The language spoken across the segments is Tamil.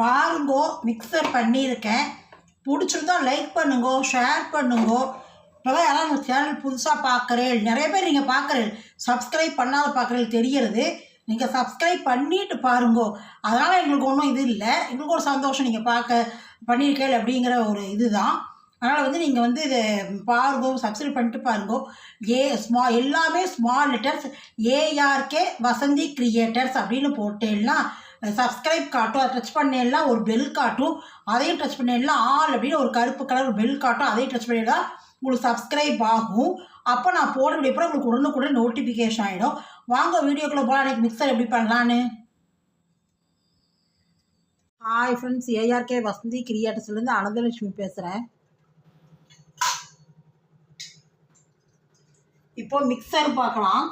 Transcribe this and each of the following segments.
பாருங்கோ மிக்சர் பண்ணியிருக்கேன். பிடிச்சிருந்தா லைக் பண்ணுங்கோ ஷேர் பண்ணுங்கோ. இப்போதான் யாராவது நம்ம சேனல் புதுசாக பார்க்குறேன். நிறைய பேர் நீங்கள் பார்க்குறேன். சப்ஸ்கிரைப் பண்ணாத பார்க்குறேன் தெரியறது நீங்கள் சப்ஸ்கிரைப் பண்ணிட்டு பாருங்கோ. அதனால் எங்களுக்கு ஒன்றும் இது இல்லை. எங்களுக்கு ஒரு சந்தோஷம் நீங்கள் பார்க்க பண்ணியிருக்கேன் அப்படிங்கிற ஒரு இதுதான். அதனால் வந்து நீங்கள் வந்து இதை பாருங்கோ சப்ஸ்கிரைப் பண்ணிட்டு பாருங்கோ. ஏ ஸ்மா எல்லாமே small letters ARK Vasanthi creators அப்படின்னு போட்டேன்னா சப்ஸ்கிரைப் காட்டும் அதை டச் பண்ணேன்னா ஒரு பெல் காட்டும் அதையும் டச் பண்ணேன்னா ஆல் அப்படின்னு ஒரு கருப்பு கலர் ஒரு பெல் காட்டும் அதையும் டச் பண்ணிடலாம் உங்களுக்கு சப்ஸ்கிரைப் ஆகும். அப்போ நான் போட வீடியோ அப்புறம் உங்களுக்கு உடனுக்குடன் நோட்டிஃபிகேஷன் ஆகிடும் வாங்க வீடியோக்குள்ளே போகலாம் எனக்கு மிக்சர் எப்படி பண்ணலான்னு? ஹாய் ஃப்ரெண்ட்ஸ் ஏஆர்கே வசந்தி கிரியேட்டர்ஸ்லேருந்து அனந்தலட்சுமி பேசுகிறேன் இப்போ மிக்சர் பார்க்கலாம்.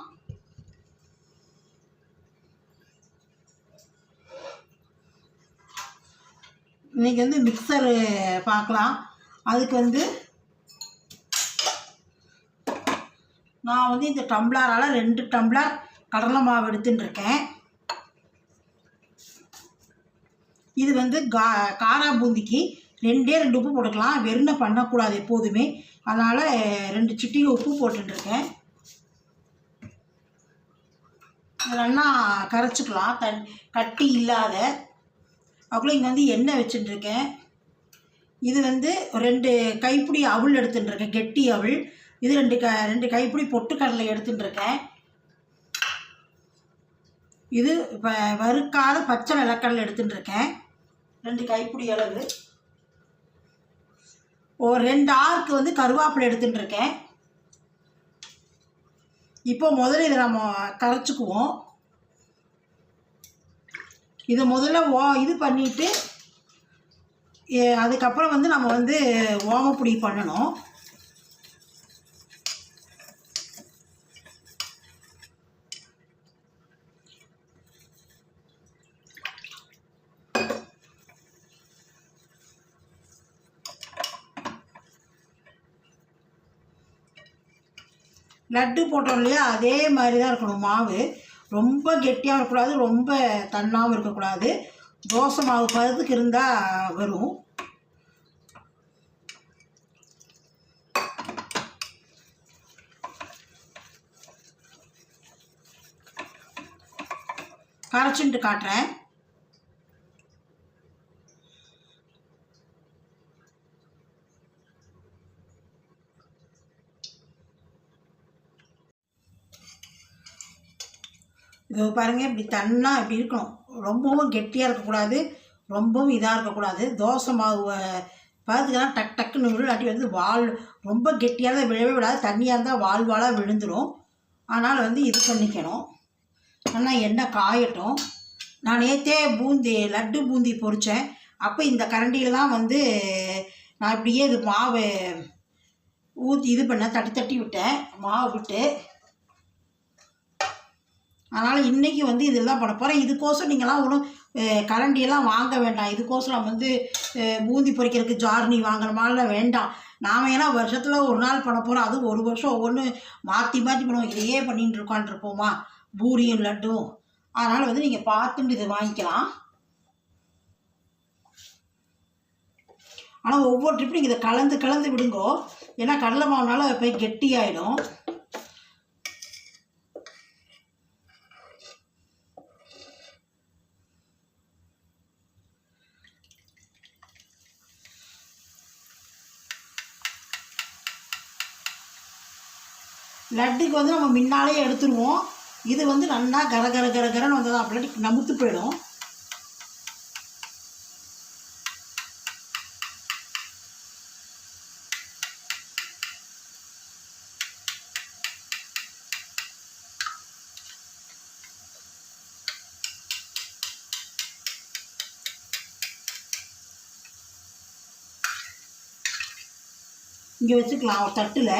இன்றைக்கி வந்து மிக்சரு பார்க்கலாம். அதுக்கு வந்து நான் வந்து இந்த டம்ளரால் ரெண்டு டம்ளர் கடலை மாவு எடுத்துன்னு இருக்கேன் இது வந்து கா காரா பூந்திக்கு ரெண்டே ரெண்டு உப்பு போட்டுக்கலாம். வெறுனை பண்ணக்கூடாது எப்போதுமே. அதனால் ரெண்டு சிட்டிகை உப்பு போட்டுருக்கேன் நல்லா கரைச்சிக்கலாம். தன் கட்டி இல்லாத அப்புறம் இங்கே வந்து எண்ணெய் வச்சுட்டுருக்கேன். இது வந்து ரெண்டு கைப்பிடி அவுள் எடுத்துட்டுருக்கேன். கெட்டி அவுள். இது ரெண்டு க ரெண்டு கைப்பிடி பொட்டுக்கடலை எடுத்துட்டுருக்கேன். இது இப்போ வறுக்காத பச்சை நிலக்கடலை எடுத்துட்டுருக்கேன். ரெண்டு கைப்பிடி அளவு. ஒரு ரெண்டு ஆறுக்கு வந்து கருவேப்பிலை எடுத்துட்டுருக்கேன். இப்போ முதல்ல இதை நம்ம கரைச்சிக்குவோம். இதை முதல்ல ஓ இது பண்ணிவிட்டு அதுக்கப்புறம் வந்து நம்ம வந்து ஓமப்பொடி பண்ணணும். லட்டு போட்டோம் இல்லையா? அதே மாதிரி தான் இருக்கணும் மாவு. ரொம்ப கெட்டியாகவும் இருக்கக்கூடாது ரொம்ப தன்னாகவும் இருக்கக்கூடாது. தோசை மாவு பதத்துக்கு இருந்தால் வரும். கரைச்சின்ட்டு காட்டுறேன். பாருங்கள் இப்படி தன்னாக இப்படி இருக்கணும். ரொம்பவும் கெட்டியாக இருக்கக்கூடாது. ரொம்பவும் இதாக இருக்கக்கூடாது. தோசை மாவு பார்த்துக்கலாம் டக் டக்குன்னு விழுலாட்டி வந்து வால் ரொம்ப கெட்டியாக தான் விழவே விடாது தண்ணியாக இருந்தால் வாழ்வாலாக விழுந்துடும் அதனால் வந்து இது பண்ணிக்கணும். ஆனால் எண்ணெய் காயட்டும். நான் நேற்றே பூந்தி லட்டு பூந்தி பொரித்தேன் அப்போ இந்த கரண்டியில் தான் வந்து நான் இப்படியே இது மாவு ஊற்றி இது பண்ண தட்டி தட்டி விட்டேன். மாவு விட்டு அதனால் இன்றைக்கி வந்து இதெல்லாம் பண்ண போகிறேன் இதுக்கோசம் நீங்களாம் ஒன்றும் கரண்டியெல்லாம் வாங்க வேண்டாம். இதுக்கோசரம் வந்து பூந்தி பொரிக்கிறதுக்கு ஜார்னி வாங்கணுமாலாம் வேண்டாம். நாம் ஏன்னா வருஷத்தில் ஒரு நாள் பண்ண போகிறோம் அதுவும் ஒரு வருஷம் ஒவ்வொன்று மாற்றி மாற்றி பண்ணுவோம். இதையே பண்ணிட்டு இருக்கான்ட்ருப்போமா பூரியும் லட்டும். அதனால் வந்து நீங்கள் பார்த்துட்டு இதை வாங்கிக்கலாம். ஆனால் ஒவ்வொரு ட்ரிப்பும் நீங்கள் இதை கலந்து கலந்து விடுங்கோ. ஏன்னா கடலை மாவுனால போய் கெட்டியாயிடும். லட்டுக்கு வந்து நம்ம முன்னாலே எடுத்துருவோம். இது வந்து நல்லா கர கர கர கரன்னு வந்ததா அப்படி நமுத்து போயிடும். இங்கே வச்சுக்கலாம் ஒரு தட்டில்.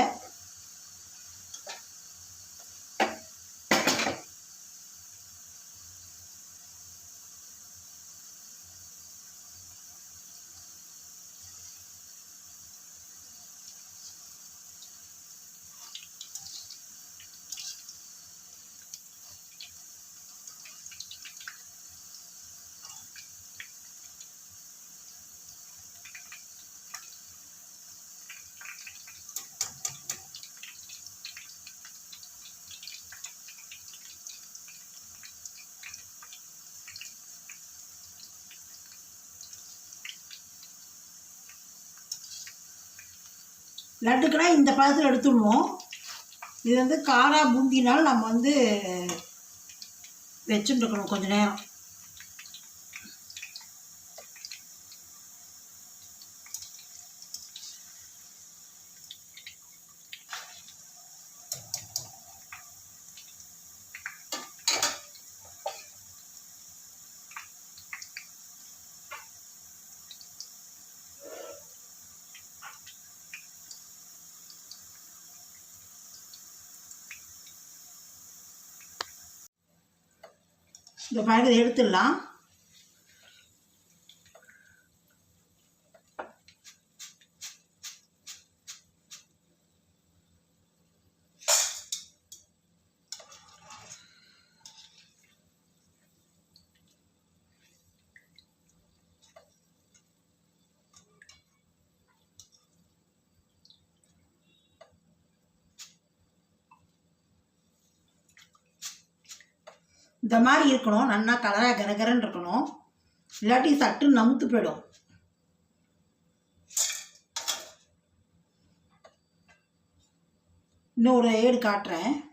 லட்டுக்குனா இந்த பழத்தில் எடுத்துடுவோம் இது வந்து காரா பூந்தினால் நம்ம வந்து வச்சுட்டுருக்கணும் கொஞ்சம் நேரம். இந்த பாக்கெட் எடுத்துடலாம். இந்த மாதிரி இருக்கணும். நல்லா கலராக கரகரன்னு இருக்கணும். இல்லாட்டி சட்டு நமுத்து போயிடும். இன்னும் ஒரு ஏடு காட்டுறேன்.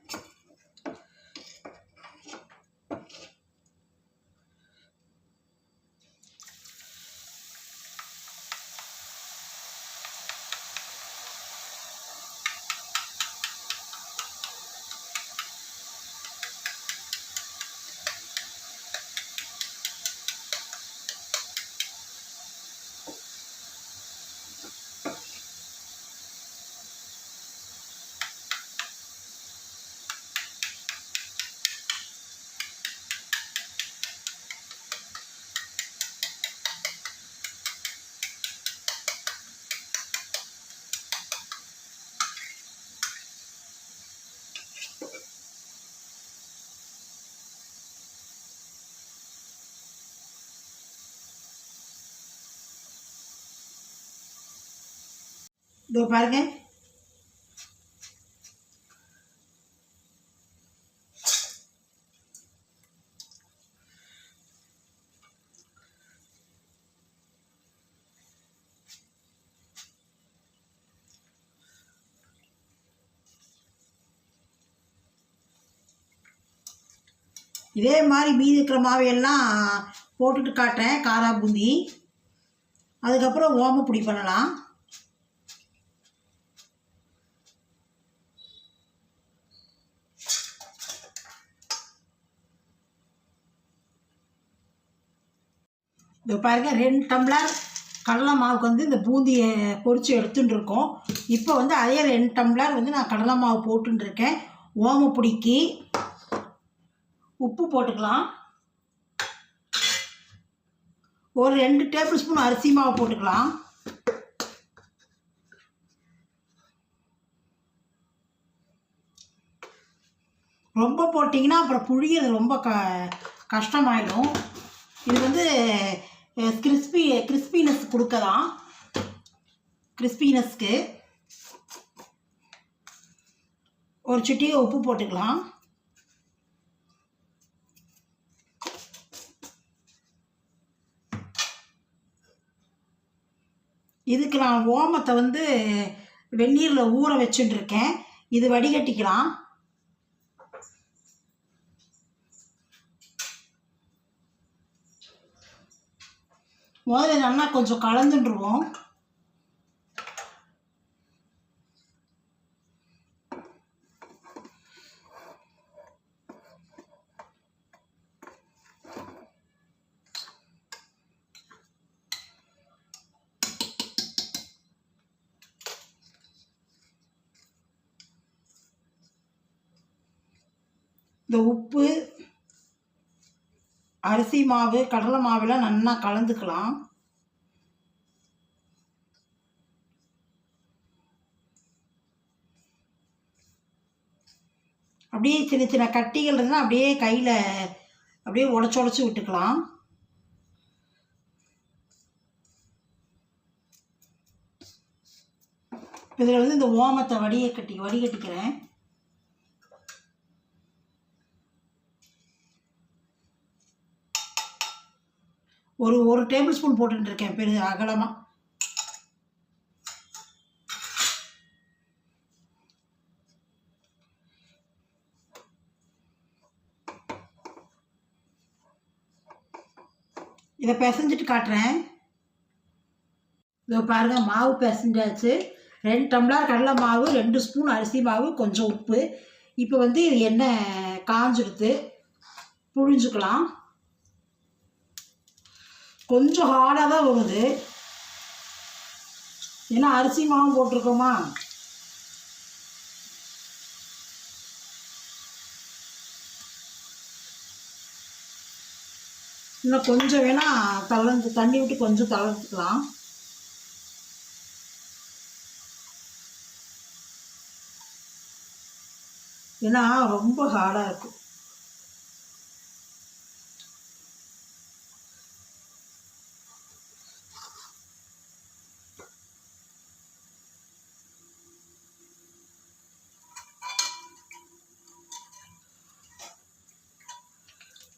இதோ பாருங்க இதே மாதிரி மீதி இருக்கிற மாவையெல்லாம் போட்டுட்டு காட்டுறேன் காரா பூந்தி. அதுக்கப்புறம் ஓமப்பொடி பண்ணலாம். இப்போ பாருங்க ரெண்டு டம்ளர் கடலை மாவுக்கு வந்து இந்த பூந்தியை பொரித்து எடுத்துட்டு இருக்கோம் இப்போ வந்து அதே ரெண்டு டம்ளர் வந்து நான் கடலை மாவு போட்டுருக்கேன் இருக்கேன் பிடிக்கி உப்பு போட்டுக்கலாம். ஒரு ரெண்டு டேபிள் ஸ்பூன் அரிசி மாவு போட்டுக்கலாம். ரொம்ப போட்டிங்கன்னா அப்புறம் புழியது ரொம்ப க கஷ்டமாயிடும். இது வந்து கிறிஸ்பி கிறிஸ்பினஸ் கொடுக்கலாம். கிறிஸ்பினஸ்க்கு ஒரு சுட்டியை உப்பு போட்டுக்கலாம். இதுக்கு நான் ஓமத்தை வந்து வெந்நீரில் ஊற வச்சுட்டுருக்கேன் இது வடிகட்டிக்கலாம். முதல்ல நல்லா கொஞ்சம் கலந்துட்டுருவோம் இந்த உப்பு அரிசி மாவு கடலை மாவுலாம் நல்லா கலந்துக்கலாம். அப்படியே சின்ன சின்ன கட்டிகள் இருந்தால் அப்படியே கையில் அப்படியே உடச்சி உடச்சி விட்டுக்கலாம். இதில் வந்து இந்த ஓமத்தை வடியை கட்டி வடிகட்டிக்கிறேன். ஒரு ஒரு டேபிள் ஸ்பூன் போட்டுருக்கேன் பெரிய அகலமாக இதை பிசைஞ்சிட்டு காட்டுறேன். இதோ பாருங்கள் மாவு பிசைஞ்சாச்சு. ரெண்டு டம்ளர் கடலை மாவு ரெண்டு ஸ்பூன் அரிசி மாவு கொஞ்சம் உப்பு. இப்போ வந்து இது எண்ணெய் காஞ்சிடுத்து புழிஞ்சுக்கலாம். கொஞ்சம் ஹார்டாக தான் வருது. ஏன்னா அரிசி மாவு போட்டிருக்கோமா? இன்னும் கொஞ்சம் வேணால் தளர்ந்து தண்ணி விட்டு கொஞ்சம் தளர்த்துக்கலாம் ஏன்னா ரொம்ப ஹார்டாக இருக்கும்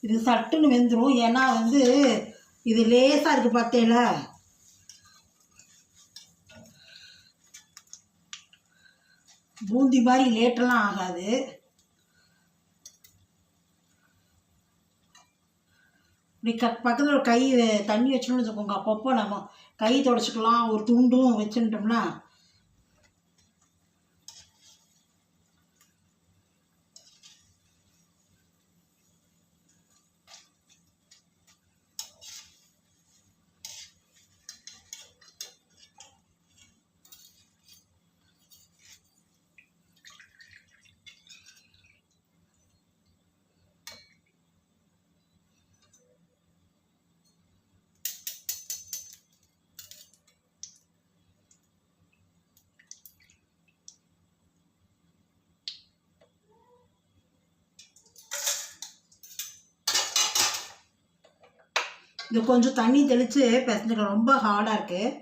இது சட்டுன்னு வெந்துடும் ஏன்னா வந்து இது லேசாக இருக்குது பார்த்தேல. பூந்தி மாதிரி லேட்டெல்லாம் ஆகாது. இப்படி க பக்கத்தில் ஒரு கை தண்ணி வச்சோம்னு வச்சுக்கோங்க. அப்பப்போ நம்ம கை தொடச்சிக்கலாம். ஒரு துண்டும் வச்சுட்டோம்னா கொஞ்சம் தண்ணி தெளித்து பிசைஞ்சுக்கலாம் ரொம்ப ஹார்டாக இருக்குது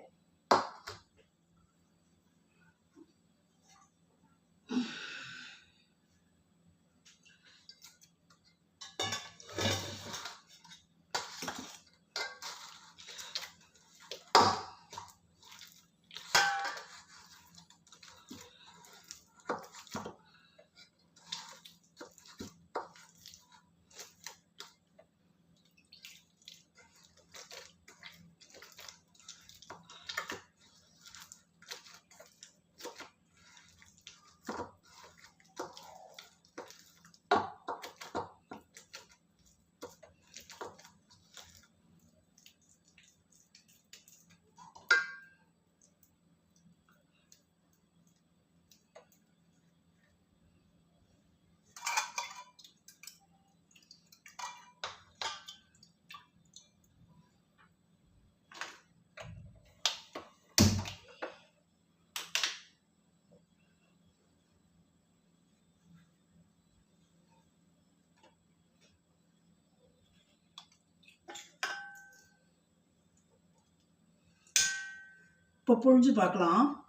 இப்போ புழிஞ்சு பார்க்கலாம்.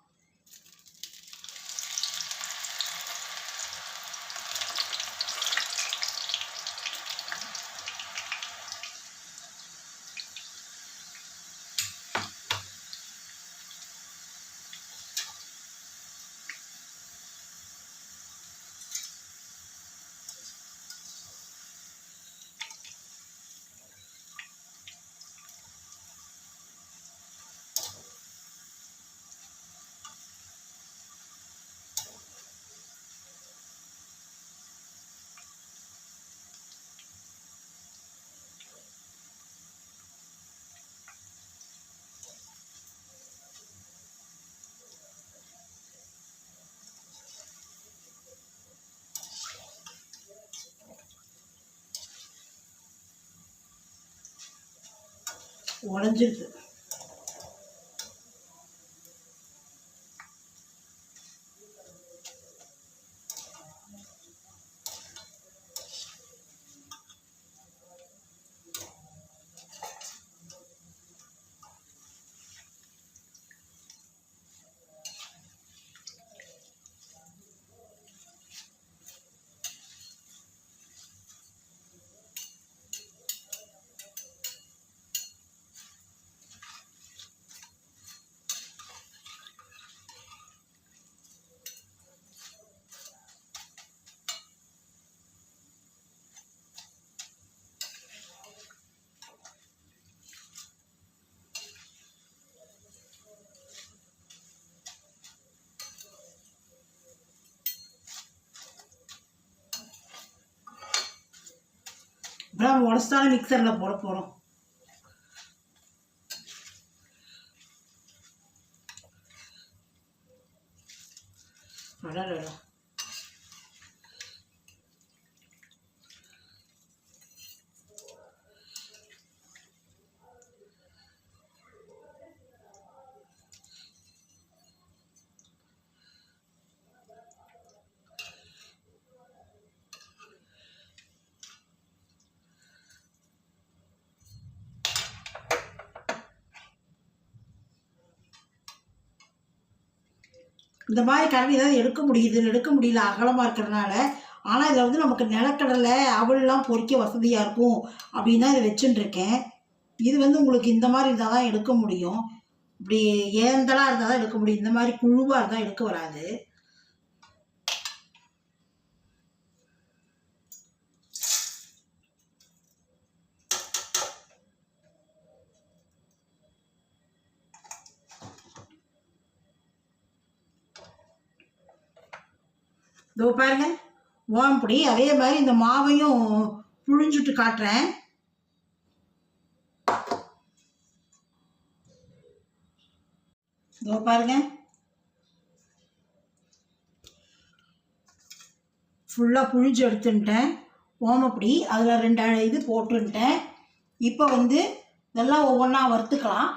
உடஞ்சிருது. அதான் உடச்சாலும் மிக்சரில் போட போகிறோம் இந்த மாதிரி கரண்டி ஏதாவது எடுக்க முடியுது எடுக்க முடியல அகலமாக இருக்கிறதுனால ஆனால் இதில் வந்து நமக்கு நிலக்கடலை அவள்லாம் பொறிக்க வசதியாக இருக்கும் அப்படின்னு தான் இதை வச்சுட்டுருக்கேன் இது வந்து உங்களுக்கு இந்த மாதிரி இருந்தால் தான் எடுக்க முடியும். இப்படி ஏந்தலாக இருந்தால் தான் எடுக்க முடியும். இந்த மாதிரி குழுவாக இருந்தால் எடுக்க வராது. இதோ பாருங்க ஓம்புடி அதே மாதிரி இந்த மாவையும் புழிஞ்சுட்டு காட்டுறேன். இதோ பாருங்க. ஃபுல்லாக புழிஞ்சு எடுத்துட்டேன். ஓமப்படி அதில் ரெண்டு இது போட்டுன்ட்டேன் இப்போ வந்து இதெல்லாம் ஒவ்வொன்றா வறுத்துக்கலாம்.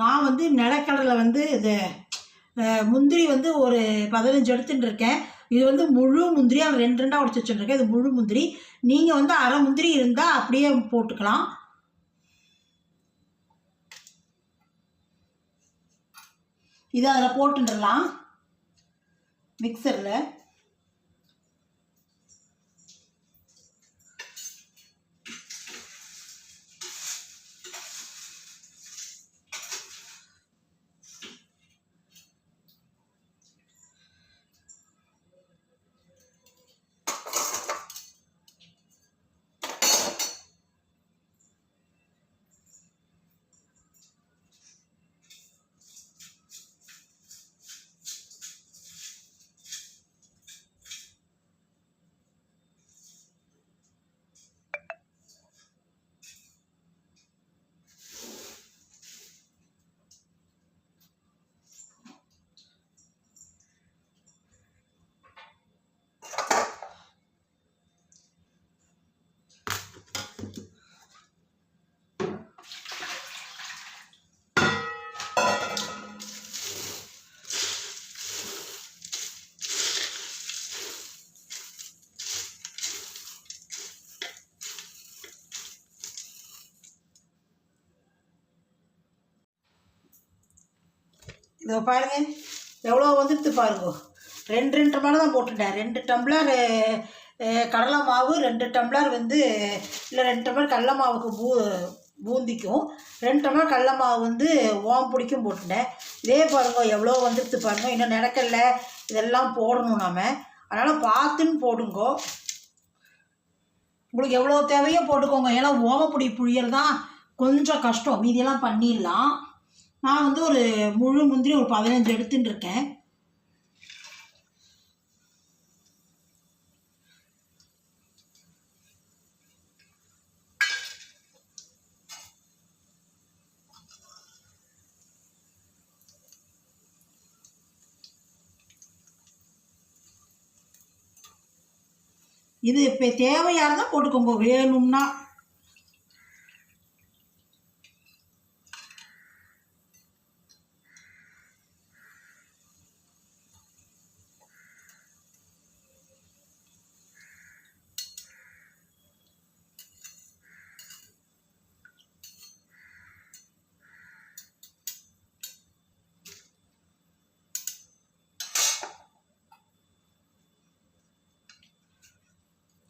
நான் வந்து நிலக்கடலை வந்து இது முந்திரி வந்து ஒரு பதினஞ்சு எடுத்துட்டு இருக்கேன் இது வந்து முழு முந்திரியாக ரெண்டு ரெண்டாக உடச்சி வச்சுட்டுருக்கேன் இது முழு முந்திரி. நீங்கள் வந்து அரை முந்திரி இருந்தால் அப்படியே போட்டுக்கலாம். இதை அதில் போட்டுடலாம் மிக்சரில். இதோ பாருங்க. எவ்வளோ வந்துடுது பாருங்க. ரெண்டு ரெண்டு மணி தான் போட்டுட்டேன் ரெண்டு டம்ளர் கடலை மாவு ரெண்டு டம்ளர் வந்து இல்லை ரெண்டு டம்ளர் கடலை மாவுக்கு பூ பூந்திக்கும். ரெண்டு டம்ளர் கடல மாவு வந்து ஓம் பிடிக்கும் போட்டுட்டேன் இதே பாருங்க எவ்வளோ வந்துடுது பாருங்க. இன்னும் நடக்கல இதெல்லாம் போடணும் நாம. அதனால் பார்த்துன்னு போடுங்கோ. உங்களுக்கு எவ்வளோ தேவையோ போட்டுக்கோங்க. ஏன்னா ஓமப்பொடி புழியல் தான் கொஞ்சம் கஷ்டம். மீதியெல்லாம் பண்ணிடலாம். நான் வந்து ஒரு முழு முந்திரி ஒரு பதினஞ்சு எடுத்துன்னு இருக்கேன் இது இப்போ தேவையாக இருந்தால் போட்டுக்கோங்க. வேணும்னா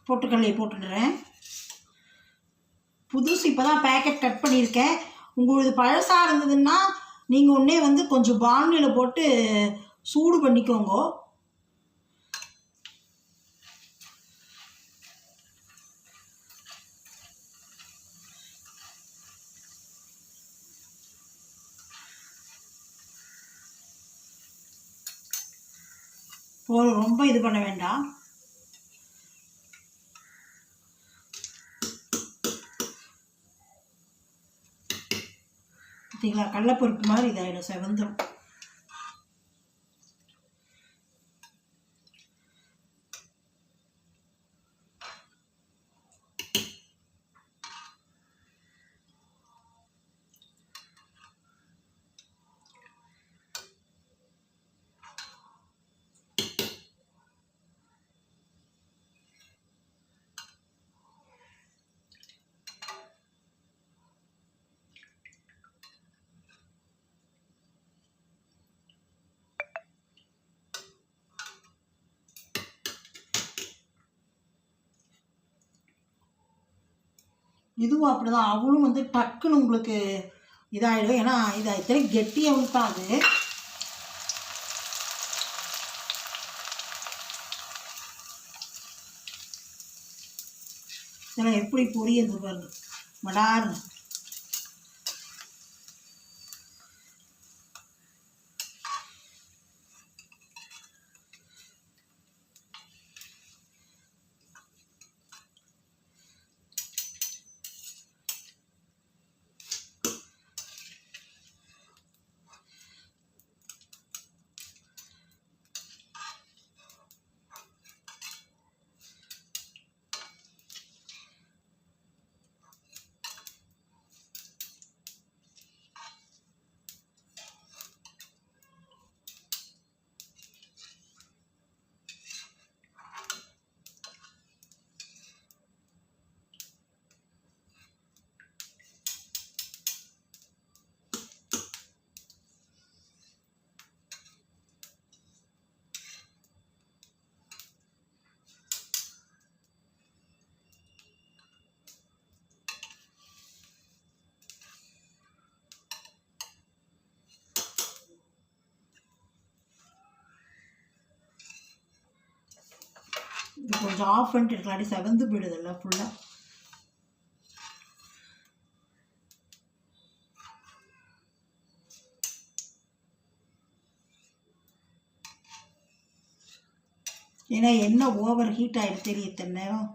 பொட்டுக்கடலையை போட்டுடுறேன். புதுசு இப்போ தான் பேக்கெட் கட் பண்ணியிருக்கேன். உங்களுக்கு பழசாக இருந்ததுன்னா நீங்கள் ஒன்றே வந்து கொஞ்சம் பாண்டியில் போட்டு சூடு பண்ணிக்கோங்க. ரொம்ப இது பண்ண வேண்டாம். பார்த்தீங்களா? கடலைப்பருப்பு மாதிரி இதாகிடும் செவந்துடும் இதுவும் அப்படிதான். அவளும் வந்து டக்குன்னு உங்களுக்கு இதாகிடும் ஏன்னா இது இத்தனை கெட்டி தான் அது. இதெல்லாம் எப்படி பொரியுது பாருங்க. மடார்னு. கொஞ்சம் ஆஃப் பண்ணிட்டு இருக்கலாம் செவந்து போயிடுதுல்ல ஃபுல்லாக ஏன்னா என்ன ஓவர் ஹீட் ஆகிடுச்சு தெரியும் இத்தனை நேரம்?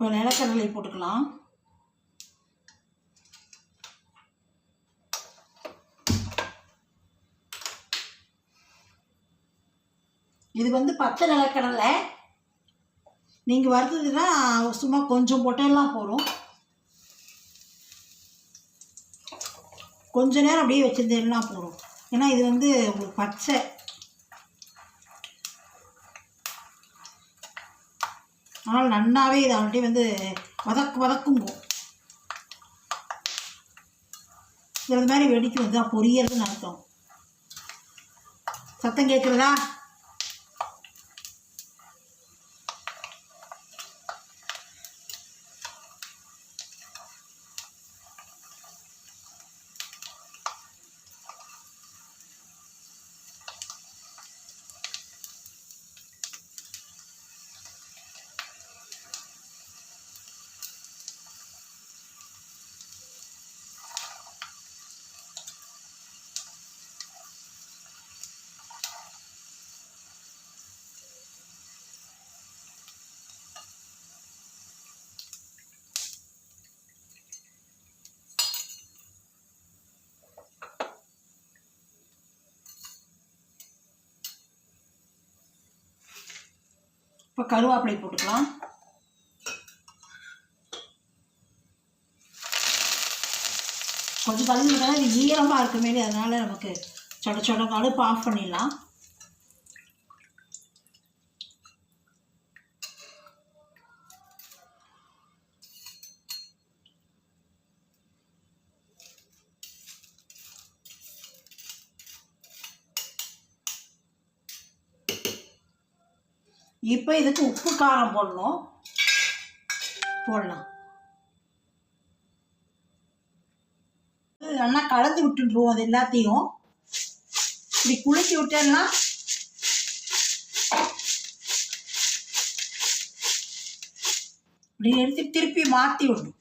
இப்போ நிலக்கடலை போட்டுக்கலாம். இது வந்து பச்சை நிலக்கடலை. நீங்கள் வறுத்ததுன்னா சும்மா கொஞ்சம் பொட்டையெல்லாம் போதும். கொஞ்ச நேரம் அப்படியே வச்சுருந்தேன்னா போதும். ஏன்னா இது வந்து உங்களுக்கு பச்சை. ஆனால் நன்னாவே இது ஆல்ரெடி வந்து வதக்கு வதக்குங்கும் இது மாதிரி வெடிக்கும் இதுதான் பொரியல்னு அர்த்தம். சத்தம் கேட்குறதா? இப்போ கருவேப்பிலை போட்டுக்கலாம். கொஞ்சம் பார்த்தீங்கன்னா இது ஈரமாக இருக்குமே அதனால் நமக்கு சொட சொட அடுப்பு ஆஃப் பண்ணிடலாம். இப்போ இதுக்கு உப்பு காரம் போடணும். போடலாம். நல்லா கலந்து விட்டுருவோம் அது எல்லாத்தையும். இப்படி குளிச்சு விட்டேன்னா இப்படி எடுத்து திருப்பி மாற்றி விடணும்.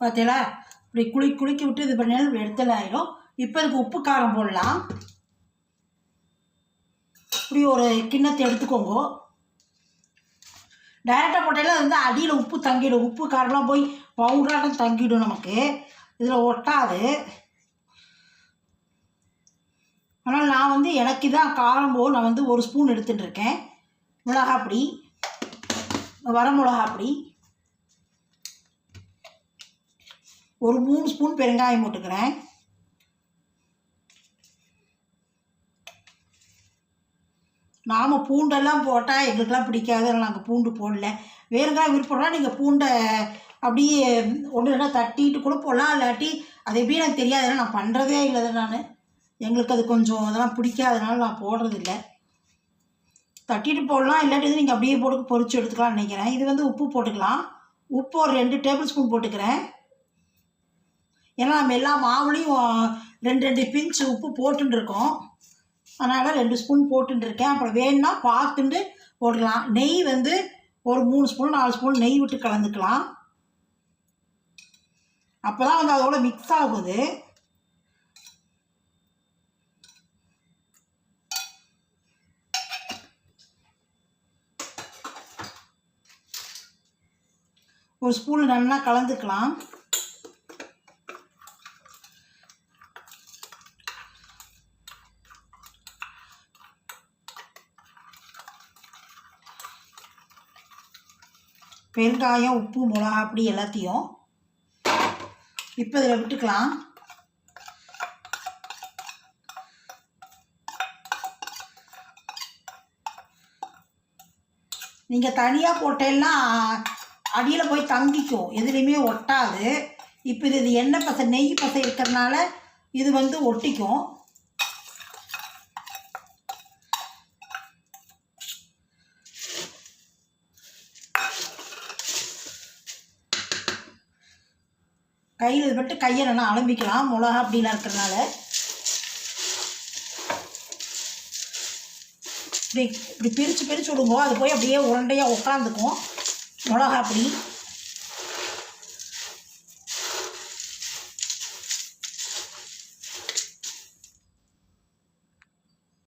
பார்த்தீங்களா இப்படி குளி குளிக்க விட்டு இது பண்ணாலும் இப்படி எடுத்தல் ஆயிடும் இப்போ இதுக்கு உப்பு காரம் போடலாம். இப்படி ஒரு கிண்ணத்தை எடுத்துக்கோங்க. டைரெக்டாக போட்டால அது வந்து அடியில் உப்பு தங்கிடும். உப்பு காரம்லாம் போய் பவுடராட்டம் தங்கிடும் நமக்கு. இதில் ஒட்டாது. ஆனால் நான் வந்து எனக்கு தான் காரம் போல் நான் வந்து ஒரு ஸ்பூன் எடுத்துட்டு இருக்கேன். மிளகாப்பொடி. வர மிளகாப்பொடி ஒரு மூணு ஸ்பூன் பெருங்காயம் போட்டுக்கிறேன். நாம் பூண்டெல்லாம் போட்டால் எங்களுக்கெல்லாம் பிடிக்காது. நாங்கள் பூண்டு போடல. வேறுங்காய் விருப்பம்னா நீங்கள் பூண்டை அப்படியே ஒன்று ரெண்டா தட்டிட்டு கூட போடலாம். இல்லாட்டி அது எப்படி எனக்கு தெரியாது. நான் பண்ணுறதே இல்லை நான். எங்களுக்கு அது கொஞ்சம் அதெல்லாம் பிடிக்காதனால நான் போடுறதில்ல. தட்டிட்டு போடலாம். இல்லாட்டி இது நீங்கள் அப்படியே போட்டு பொறிச்சு எடுத்துக்கலாம்னு நினைக்கிறேன். இது வந்து உப்பு போட்டுக்கலாம். உப்பு ஒரு ரெண்டு டேபிள் ஸ்பூன் போட்டுக்கிறேன். ஏன்னா நம்ம எல்லா மாவுலேயும் ரெண்டு ரெண்டு பிஞ்சு உப்பு போட்டுன்னு இருக்கோம் அதனால் ரெண்டு ஸ்பூன் போட்டுருக்கேன் அப்புறம் வேணும்னா பார்த்துட்டு போடலாம் நெய் வந்து ஒரு மூணு ஸ்பூன் நாலு ஸ்பூன் நெய் விட்டு கலந்துக்கலாம். அப்போ தான் வந்து அதோட மிக்ஸ் ஆகுது. ஒரு ஸ்பூன் நல்லா கலந்துக்கலாம். பெருங்காயம் உப்பு மிளகா அப்படி எல்லாத்தையும் இப்போ இதில் விட்டுக்கலாம். நீங்கள் தனியாக போட்டேன்னா அடியில் போய் தங்கிக்கும். எதுலேயுமே ஒட்டாது. இப்போ இது இது எண்ணெய் பசை நெய் பசை இருக்கிறனால இது வந்து ஒட்டிக்கும். கையில் கையை நல்லா அலம்பிக்கலாம். மிளகா அப்படிலாம் இருக்கிறனால இப்படி இப்படி பிரித்து பிரித்து விடுங்க அது போய் அப்படியே உருண்டையாக உட்காந்துக்கும் மிளகா அப்படி.